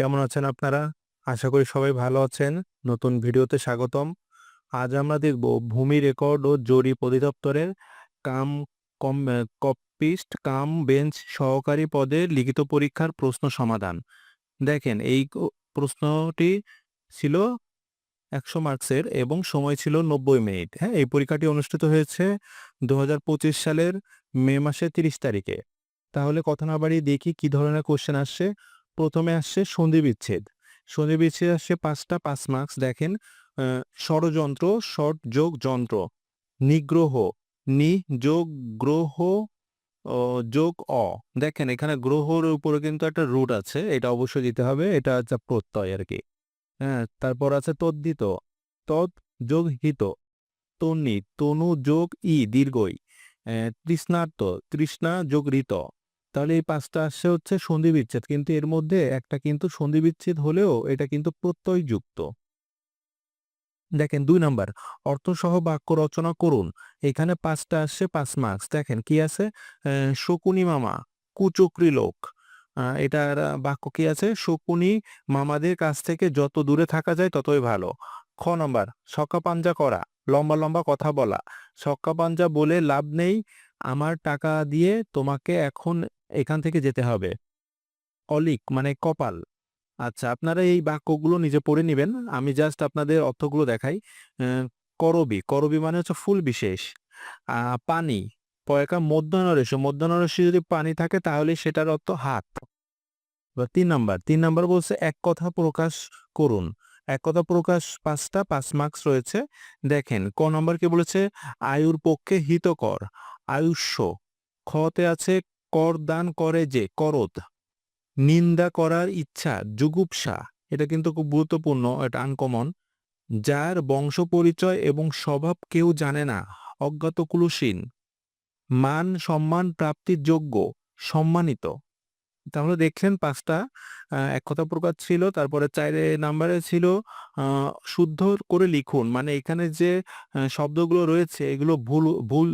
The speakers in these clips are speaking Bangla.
কেমন আছেন আপনারা? আশা করি সবাই ভালো আছেন। নতুন ভিডিওতে স্বাগতম। আজ আমরা দেখব ভূমি রেকর্ড ও জরিপ অধিদপ্তরের কাম কম কপিস্ট কাম বেঞ্চ সহকারী পদে লিখিত পরীক্ষার প্রশ্ন সমাধান। দেখেন, এই প্রশ্নটি ছিল ১০০ মার্কসের এবং সময় ছিল ৯০ মিনিট। হ্যাঁ? এই পরীক্ষাটি অনুষ্ঠিত হয়েছে ২০২৫ সালের মে মাসের ৩০ তারিখে। তাহলে কথা না বাড়িয়ে দেখি কি ধরনের কোয়েশ্চেন আসছে। প্রথমে আসছে সন্ধি-বিচ্ছেদ। সন্ধি-বিচ্ছেদ আসছে ৫ টা ৫ মার্কস দেখেন ষড়যন্ত্র, ষট যোগ যন্ত্র, নিগ্রহ, নি যোগ গ্রহ যোগ অ। দেখেন এখানে গ্রহর উপরে কিন্তু একটা রুট আছে। এটা অবশ্যই দিতে হবে। এটা হচ্ছে প্রত্যয় আর কি হ্যাঁ? তারপর আছে তদ্ধিত, তৎ যোগ হিত, তন্বী, তনু যোগ ই দীর্ঘই, তৃষ্ণার্ত, তৃষ্ণা যোগ ঋত। তাহলে এই পাঁচটা আসছে হচ্ছে সন্ধি-বিচ্ছেদ। কিন্তু এর মধ্যে একটা কিন্তু সন্ধি-বিচ্ছেদ হলেও এটা কিন্তু প্রত্যয়যুক্ত। দেখেন ২ নাম্বার অর্থসহ বাক্য রচনা করুন। এখানে পাঁচটা আসছে পাঁচ মার্কস। দেখেন কি আছে? শকুনি মামা, কুচক্রী লোক। এটার বাক্য কি আছে? শকুনি মামাদের কাছ থেকে যত দূরে থাকা যায় ততই ভালো। খ নম্বর ছক্কা-পাঞ্জা করা, লম্বা, লম্বা কথা বলা। ছক্কা-পাঞ্জা বলে লাভ নেই। আমার টাকা দিয়ে তোমাকে এখন এখান থেকে যেতে হবে। অলিক মানে কপাল। আচ্ছা আপনারা এই বাক্যগুলো নিজে পড়ে নিবেন। আমি জাস্ট আপনাদের অর্থগুলো দেখাই। করবী, করবী মানে হচ্ছে ফুল বিশেষ। পানি, পয়কা মধ্যাহ্নরেশ, মধ্যাহ্নরেশে যদি পানি থাকে তাহলে সেটার অর্থ হাত। ৩ নাম্বার, ৩ নাম্বার বলছে এক কথা প্রকাশ করুন। এক কথা প্রকাশ ৫ টা ৫ মার্কস রয়েছে। দেখেন ক নাম্বার কি বলেছে? আয়ুর পক্ষে হিতকর, আয়ুষ্য। খতে আছে কর দান করে যে, করদ। নিন্দা করার ইচ্ছা, যুগুপসা এটা কিন্তু খুব গুরুত্বপূর্ণ, এটা আনকমন। যার বংশ পরিচয় এবং স্বভাব কেউ জানে না, অজ্ঞাত কুলুসীন মান সম্মান প্রাপ্তির যোগ্য, সম্মানিত। তাহলে দেখলেন ৫ টা আ এক কথা প্রকাশ ছিল। তারপরে ৪ নাম্বারে ছিল শুদ্ধ করে লিখুন। মানে এখানে যে শব্দগুলো রয়েছে এগুলো ভুল ভুল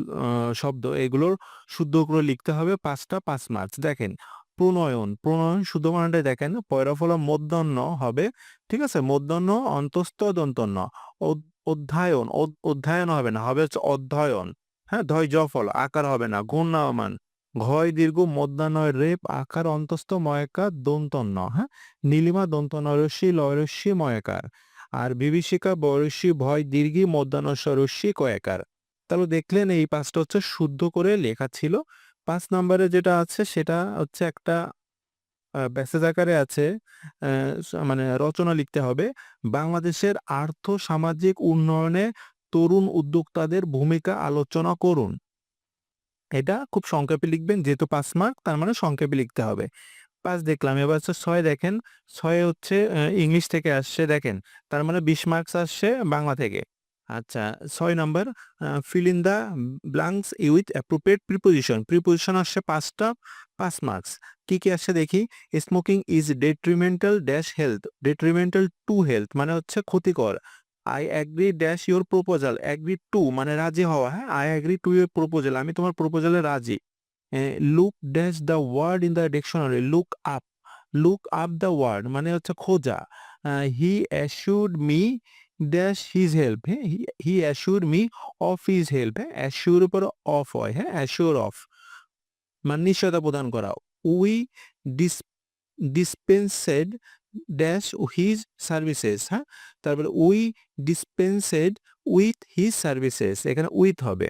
শব্দ। এগুলোর শুদ্ধ করে লিখতে হবে ৫ টা ৫ মার্কস। দেখেন প্রণয়ন, প্রণয়ন শুদ্ধ বানানটা দেখেন পয়রা ফলা মূর্ধন্য হবে। ঠিক আছে? মূর্ধন্য অন্তস্থ দন্তন্য। অধ্যায়ন, অধ্যায়ন হবে না। হবে হচ্ছে অধ্যয়ন। হ্যাঁ? ধয় জ ফল আকার হবে না। ঘূর্ণায়মান, ঘয় দীর্ঘ মধ্যাহ্নয় রেপ, আকার অন্তস্থ ময়কার দন্তন্য। হ্যাঁ? নীলিমা দন্ত নরস্যি লয়রস্যি ময়কার। আর বিভীষিকা বয়সী ভয় দীর্ঘি, মধ্যাহ্নস্য রস্যি কয়াকার। তাহলে দেখলেন এই পাঁচটা হচ্ছে শুদ্ধ করে লেখা ছিল। পাঁচ নাম্বারে যেটা আছে সেটা হচ্ছে একটা, আ প্যাসেজ আকারে আছে। মানে রচনা লিখতে হবে। বাংলাদেশের আর্থ-সামাজিক উন্নয়নে তরুণ উদ্যোক্তাদের ভূমিকা আলোচনা করুন। এটা খুব সংক্ষেপে লিখবেন। যেহেতু পাঁচ মার্ক তার মানে সংক্ষেপে লিখতে হবে। পাঁচ দেখলাম। এবার হচ্ছে ৬ দেখেন। ৬ হচ্ছে ইংলিশ থেকে আসছে দেখেন। তার মানে ২০ মার্কস আসছে বাংলা থেকে। আচ্ছা ছয় number fill in in the blanks with preposition preposition আসছে ৫ টা ৫ মার্কস। কী কী আসছে দেখি? Smoking is detrimental dash health, detrimental to health মানে হচ্ছে ক্ষতিকর। I agree dash your proposal agree to মানে রাজি হওয়া হ্যাঁ? I agree to your proposal আমি তোমার প্রোপোজালে রাজি। Look dash the word in the dictionary look up look up the word মানে হচ্ছে খোঁজা। He assured me dash his help হ্যাঁ? He assure me of his help হ্যাঁ? অ্যাশুর উপর অফ হয় হ্যাঁ? অ্যাশুর অফ মানে নিশ্চয়তা প্রদান করা। We dis dispensed dash his services হ্যাঁ? তারপরে we dispensed with his services এখানে উইথ হবে।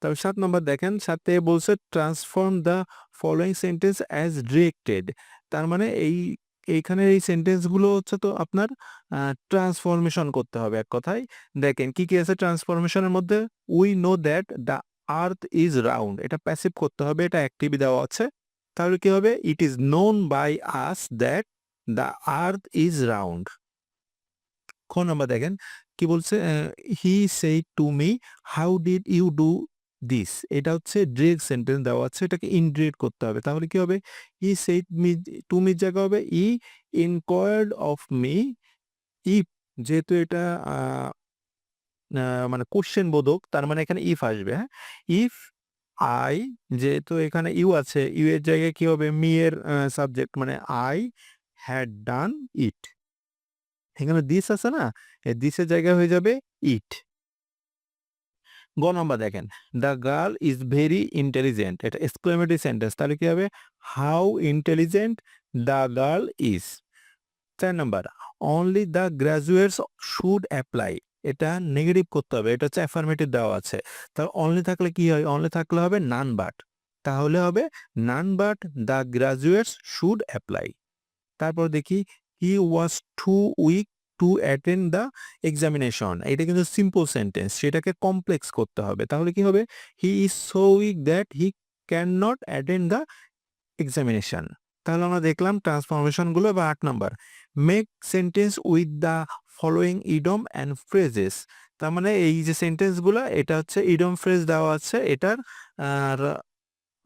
তারপর সাত নম্বর দেখেন। ৭ থেকে বলছে transform the following sentence as directed তার মানে এই এইখানে এই সেন্টেন্সগুলো হচ্ছে তো আপনার ট্রান্সফরমেশন করতে হবে এক কথায়। দেখেন কি, কি আছে ট্রান্সফরমেশন এর মধ্যে? We know that the earth is round এটা প্যাসিভ করতে হবে। এটা অ্যাক্টিভই দেওয়া আছে। তাহলে কি হবে? It is known by us that the earth is round খ নাম্বার দেখেন, কি বলছে? He he to me how did you do this এটা হচ্ছে ডিরেক্ট সেন্টেন্স দেওয়া আছে। এটাকে ইনডিরেক্ট করতে হবে। তাহলে কি হবে? He said me to me জায়গা হবে he inquired of me if যেহেতু এটা মানে কোয়েশ্চেন বোধক, তার মানে এখানে ইফ আসবে। হ্যাঁ? if I যেহেতু এখানে ইউ আছে, ইউ এর জায়গায় কি হবে? মি এর সাবজেক্ট মানে আই হ্যাড ডান ইট এখানে দিস আছে না? দিসের জায়গায় হয়ে যাবে ইট গ নম্বর দেখেন the girl is very intelligent এটা এক্সক্লেমেটরি সেন্টেন্স তাহলে কি হবে? How intelligent the girl is চার number only the graduates should apply এটা নেগেটিভ করতে হবে। এটা হচ্ছে অ্যাফার্মেটিভ দেওয়া আছে। তাহলে অনলি থাকলে কি হয়? অনলি থাকলে হবে নান বাট তাহলে হবে none but the graduates should apply তারপর দেখি he was too weak to attend the examination এটা কিন্তু সিম্পল সেন্টেন্স সেটাকে কমপ্লেক্স করতে হবে। তাহলে কি হবে? He is so weak that he can not attend the examination তাহলে আমরা দেখলাম ট্রান্সফরমেশনগুলো বা আট number make sentence with the following idiom and phrases তার মানে এই যে সেন্টেন্সগুলো এটা হচ্ছে ইডম ফ্রেজ দেওয়া আছে, এটার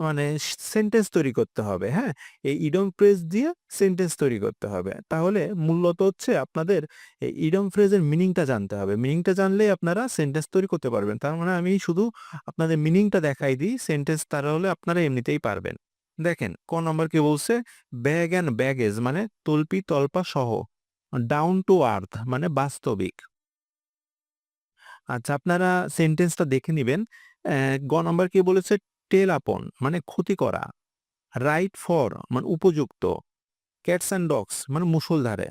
মানে সেন্টেন্স তৈরি করতে হবে হ্যাঁ? এই ইডম ফ্রেজ দিয়ে সেন্টেন্স তৈরি করতে হবে। তাহলে মূলত হচ্ছে আপনাদের এই ইডম ফ্রেজের মিনিংটা জানতে হবে। মিনিংটা জানলেই আপনারা সেন্টেন্স তৈরি করতে পারবেন। তার মানে আমি শুধু আপনাদের মিনিংটা দেখাই দিই সেন্টেন্স তারা হলে আপনারা এমনিতেই পারবেন। দেখেন, ক নম্বর কি বলছে? ব্যাগ অ্যান্ড ব্যাগেজ মানে তল্পি, তল্পা সহ। ডাউন টু আর্থ মানে বাস্তবিক। আচ্ছা আপনারা সেন্টেন্সটা দেখে নেবেন। গ নম্বর কি বলেছে? টেল আপন মানে ক্ষতি করা। রাইট ফর মানে উপযুক্ত। ক্যাটস অ্যান্ড ডগস মানে মুসলধারে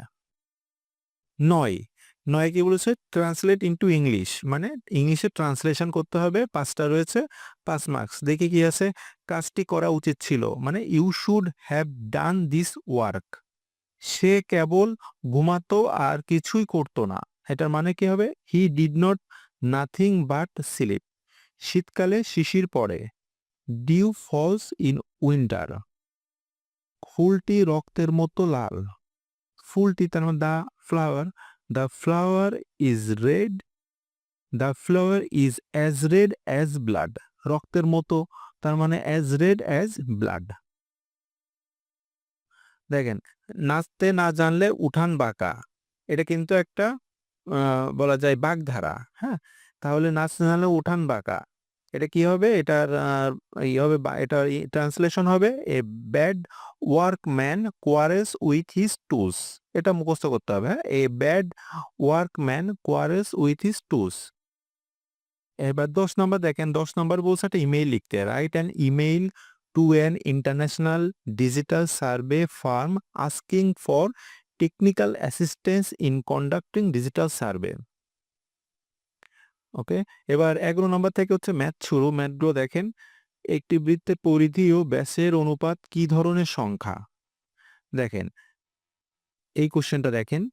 নয় নয় কি বলেছে? ট্রান্সলেট ইনটু ইংলিশ মানে ইংলিশে ট্রান্সলেশন করতে হবে। পাঁচটা রয়েছে, পাঁচ মার্কস দেখে কি আছে? কাজটি করা উচিত ছিল মানে you should have done this work সে কেবল ঘুমাতো আর কিছুই করতো না। এটার মানে কি হবে? He did not nothing but sleep শীতকালে শিশির পড়ে। ডিউ ফলস ইন উইন্টার ফুলটি রক্তের মতো লাল। ফুলটি তার মানে the flower the flower is red the flower is as red as blood রক্তের মতো, তার মানে অ্যাজ রেড অ্যাজ ব্লাড দেখেন, নাচতে না জানলে উঠান বাঁকা। এটা কিন্তু একটা বলা যায় বাগধারা হ্যাঁ? তাহলে নাচতে না জানলে উঠান বাঁকা। এটা কি হবে? এটার ই হবে এটার ট্রান্সলেশন হবে a bad workman quarrels with his tools. এটা মুখস্থ করতে হবে হ্যাঁ? A bad workman quarrels with his tools. এবার দশ নম্বর দেখেন, দশ নম্বর বলছে একটা ইমেইল লিখতে, write an email to an international digital survey firm asking for technical assistance in conducting digital survey okay এবার এগারো নম্বর থেকে হচ্ছে ম্যাথ শুরু। ম্যাথগুলো দেখেন। একটি বৃত্তের পরিধি ও ব্যাসের অনুপাত কি ধরনের সংখ্যা? দেখেন, এই কোশ্চেনটা দেখেন।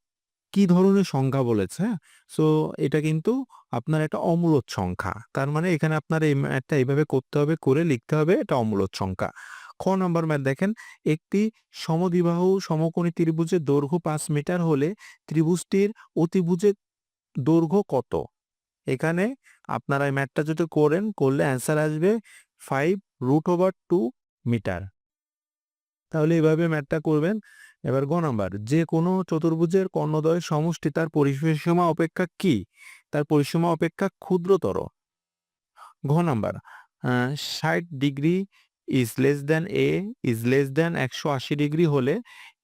কি ধরনের সংখ্যা বলেছে হ্যাঁ? সো এটা কিন্তু আপনার একটা অমূলত সংখ্যা। তার মানে এখানে আপনার এই ম্যাথটা এইভাবে করতে হবে, করে লিখতে হবে এটা অমূলত সংখ্যা। খ নম্বর ম্যাথ দেখেন, একটি সমদ্বিবাহু সমকোণী ত্রিভুজের দৈর্ঘ্য পাঁচ মিটার হলে ত্রিভুজটির অতিভুজের দৈর্ঘ্য কত? এখানে আপনারা এই ম্যাথটা যদি করেন, করলে অ্যান্সার আসবে five root over two meter তাহলে এভাবে ম্যাথটা করবেন। এবার গ নাম্বার, যে কোনো চতুর্ভুজের কর্ণদ্বয় সমষ্টি তার পরিসীমা অপেক্ষা কি? তার পরিসীমা অপেক্ষা ক্ষুদ্রতর। ঘ নাম্বার ষাট degree is less than a, is less than একশো আশি ডিগ্রি হলে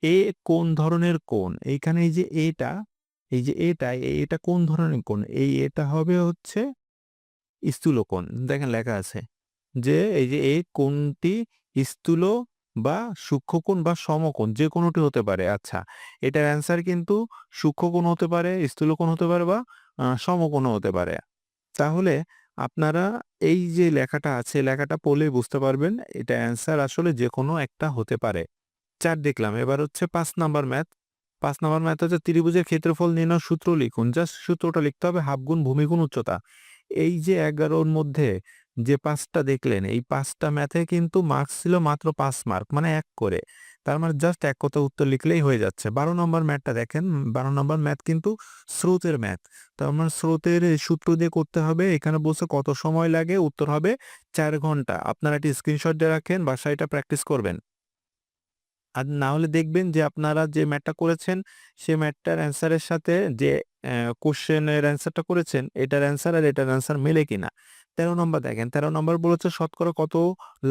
এ কোন ধরনের কোণ? এইখানে এই যে এটা, এই যে এটা এটা কোন ধরনের কোণ? এই এটা হবে হচ্ছে স্থূল কোণ দেখেন লেখা আছে যে এই যে এ কোণটি স্থূল বা সূক্ষ্মকোণ বা সমকোণ যে কোনোটি হতে পারে। আচ্ছা এটার অ্যান্সার কিন্তু সূক্ষ্মকোণ হতে পারে স্থূলকোণ হতে পারে বা আহ, সমকোণও হতে পারে। তাহলে আপনারা এই যে লেখাটা আছে লেখাটা পড়লে বুঝতে পারবেন এটা অ্যান্সার আসলে যে কোনো একটা হতে পারে। চার দেখলাম এবার হচ্ছে পাঁচ নাম্বার ম্যাথ পাঁচ নাম্বার ম্যাথ হচ্ছে ত্রিভুজের ক্ষেত্রফল নির্ণয় সূত্র লিখুন। জাস্ট সূত্রটা লিখতে হবে হাফ গুণ ভূমি গুণ উচ্চতা। এই যে এগারোর মধ্যে যে পাঁচটা দেখলেন, এই পাঁচটা ম্যাথে কিন্তু মার্কস ছিল মাত্র পাঁচ মার্ক মানে এক করে। তার মানে জাস্ট এক কথা উত্তর লিখলেই হয়ে যাচ্ছে। বারো নম্বর ম্যাথটা দেখেন, বারো নম্বর ম্যাথ কিন্তু স্রোতের ম্যাথ। তার মানে স্রোতের সূত্র দিয়ে করতে হবে, এখানে বলছে কত সময় লাগে, উত্তর হবে চার ঘণ্টা। আপনারা একটি স্ক্রিনশট দিয়ে রাখেন, বাসায় এটা প্র্যাকটিস করবেন। আর না হলে দেখবেন যে আপনারা যে ম্যাথটা করেছেন, সে ম্যাথটার অ্যান্সারের সাথে যে কোশ্চেনের অ্যান্সারটা করেছেন, এটার অ্যান্সার আর এটার অ্যান্সার মেলে কিনা। তেরো নম্বর দেখেন, তেরো নম্বর বলেছে শতকরা কত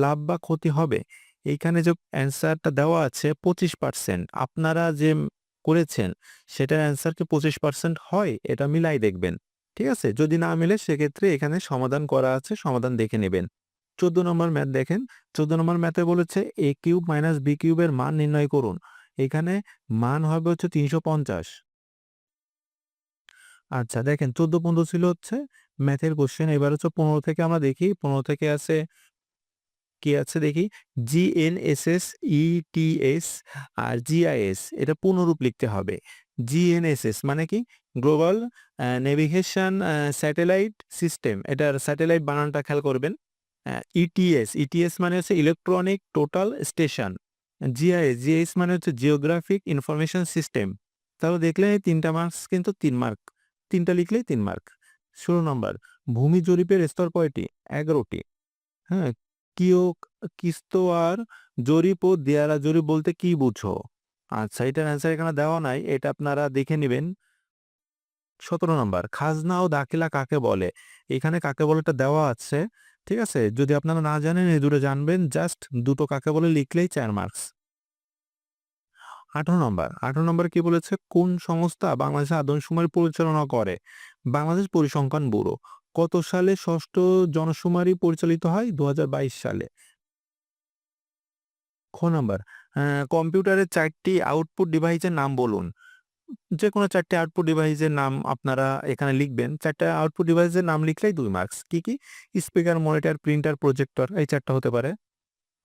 লাভ বা ক্ষতি হবে? এইখানে যে অ্যান্সারটা দেওয়া আছে পঁচিশ পার্সেন্ট আপনারা যে করেছেন, সেটার অ্যান্সার কি পঁচিশ পার্সেন্ট হয়? এটা মিলাই দেখবেন, ঠিক আছে? যদি না মিলে, সেক্ষেত্রে এখানে সমাধান করা আছে, সমাধান দেখে নেবেন। চোদ্দ নম্বর ম্যাথ দেখেন, চোদ্দ নম্বর ম্যাথে বলেছে এ কিউব মাইনাস বি কিউবের মান নির্ণয় করুন। এখানে মান হবে হচ্ছে তিনশো পঞ্চাশ। আচ্ছা দেখেন চোদ্দ পনেরো ছিল হচ্ছে ম্যাথের কোশ্চেন এবার হচ্ছে পনেরো থেকে আমরা দেখি, পনেরো থেকে আছে কি আছে দেখি? জিএনএসএস ইটিএস আর জিআইএস এটা পুনরূপ লিখতে হবে। জিএনএসএস মানে কি? গ্লোবাল নেভিগেশন স্যাটেলাইট সিস্টেম এটার স্যাটেলাইট বানানটা খেয়াল করবেন। ইটিএস ইটিএস মানে হচ্ছে electronic total station GIS GIS মানে হচ্ছে জিওগ্রাফিক ইনফরমেশন সিস্টেম তাহলে দেখলে তিনটা মার্কস কিন্তু তিন মার্ক তিনটা লিখলেই তিন মার্ক ষোলো নম্বর ভূমি জরিপের স্তর কয়টি? এগারোটি। হ্যাঁ কিও কিস্তোয়ার জরিপ ও দেয়ারা জরিপ বলতে কি বুঝো? আচ্ছা এটার অ্যান্সার এখানে দেওয়া নাই, এটা আপনারা দেখে নেবেন। সতেরো নম্বর খাজনা ও দাখিলা কাকে বলে? এখানে কাকে বলে এটা দেওয়া আছে, ঠিক আছে? যদি আপনারা না জানেন, এই দুটো জানবেন জাস্ট দুটো কাকে বলে লিখলেই চার মার্কস আঠারো নম্বর। আঠারো নম্বর কি বলেছে? কোন সংস্থা বাংলাদেশের আদমশুমারি পরিচালনা করে? বাংলাদেশ পরিসংখ্যান ব্যুরো। কত সালে ষষ্ঠ জনশুমারি পরিচালিত হয়? দু হাজার বাইশ সালে। খ নাম্বার কম্পিউটারের চারটি আউটপুট ডিভাইসের নাম বলুন। যে কোনো চারটে আউটপুট ডিভাইসের নাম আপনারা এখানে লিখবেন। চারটে আউটপুট ডিভাইসের নাম লিখলেই দুই মার্কস। কি কি? স্পিকার, মনিটর, প্রিন্টার, প্রজেক্টর, এই চারটা হতে পারে।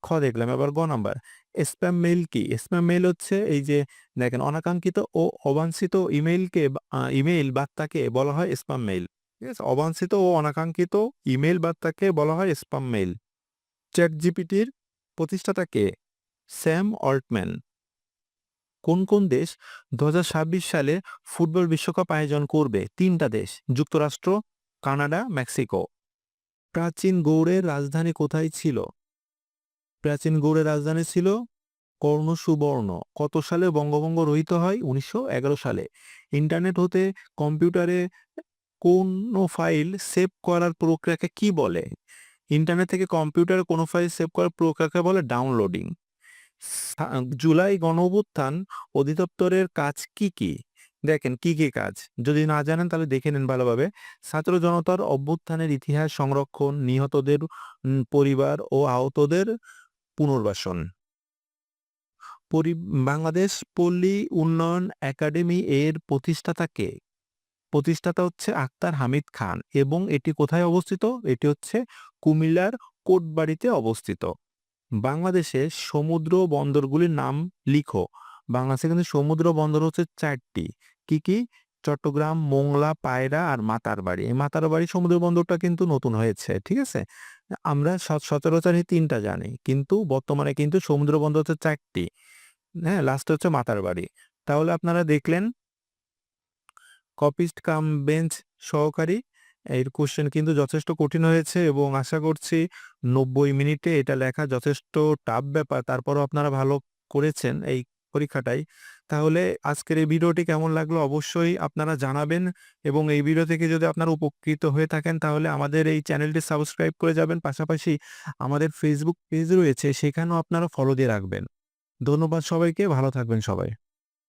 খ দেখলাম এবার গ নাম্বার স্প্যাম মেইল কি? স্প্যাম মেইল হচ্ছে এই যে দেখেন, অনাকাঙ্ক্ষিত ও অবাঞ্ছিত ইমেইলকে ইমেইল বার্তাকে বলা হয় স্প্যাম মেইল ঠিক আছে? অবাঞ্ছিত ও অনাকাঙ্ক্ষিত ইমেইল বার্তাকে বলা হয় স্প্যাম মেইল চ্যাট জিপিটির প্রতিষ্ঠাতা কে? স্যাম অল্টম্যান কোন কোন দেশ দু হাজার ছাব্বিশ সালে ফুটবল বিশ্বকাপ আয়োজন করবে? তিনটা দেশ, যুক্তরাষ্ট্র, কানাডা, মেক্সিকো। প্রাচীন গৌড়ের রাজধানী কোথায় ছিল? প্রাচীন গৌড়ের রাজধানী ছিল কর্ণ সুবর্ণ। কত সালে বঙ্গভঙ্গ রহিত হয়? উনিশশো এগারো সালে। ইন্টারনেট হতে কম্পিউটারে কোন ফাইল সেভ করার প্রক্রিয়াকে কি বলে? ইন্টারনেট থেকে কম্পিউটারে কোনো ফাইল সেভ করার প্রক্রিয়াকে বলে ডাউনলোডিং। জুলাই গণঅভ্যুত্থান অধিদপ্তরের কাজ কি কি? দেখেন কি কি কাজ। যদি না জানেন তাহলে দেখে নেন ভালোভাবে। ছাত্র জনতার অভ্যুত্থানের ইতিহাস সংরক্ষণ, নিহতদের পরিবার ও আহতদের পুনর্বাসন। বাংলাদেশ পল্লী উন্নয়ন একাডেমি এর প্রতিষ্ঠাতা কে? প্রতিষ্ঠাতা হচ্ছে আক্তার হামিদ খান এবং এটি কোথায় অবস্থিত? এটি হচ্ছে কুমিল্লার কোটবাড়িতে অবস্থিত। বাংলাদেশে সমুদ্র বন্দরগুলির নাম লিখো। বাংলাদেশে কিন্তু সমুদ্র বন্দর হচ্ছে চারটি। কি কি? চট্টগ্রাম, মোংলা, পায়রা আর মাতার বাড়ি। এই মাতারবাড়ি সমুদ্র বন্দরটা কিন্তু নতুন হয়েছে, ঠিক আছে? আমরা সচরাচর তিনটা জানি, কিন্তু বর্তমানে কিন্তু সমুদ্র বন্দর হচ্ছে চারটি। হ্যাঁ লাস্ট হচ্ছে মাতার বাড়ি। তাহলে আপনারা দেখলেন কপিস্ট কাম বেঞ্চ সহকারী, এর কোশ্চেন কিন্তু যথেষ্ট কঠিন হয়েছে এবং আশা করছি নব্বই মিনিটে এটা লেখা যথেষ্ট টাফ ব্যাপার। তারপরও আপনারা ভালো করেছেন এই পরীক্ষাটাই। তাহলে আজকের এই ভিডিওটি কেমন লাগল অবশ্যই আপনারা জানাবেন এবং এই ভিডিও থেকে যদি আপনারা উপকৃত হয়ে থাকেন তাহলে আমাদের এই চ্যানেলটি সাবস্ক্রাইব করে যাবেন। পাশাপাশি আমাদের ফেসবুক পেজ রয়েছে, সেখানেও আপনারা ফলো দিয়ে রাখবেন। ধন্যবাদ সবাইকে, ভালো থাকবেন সবাই।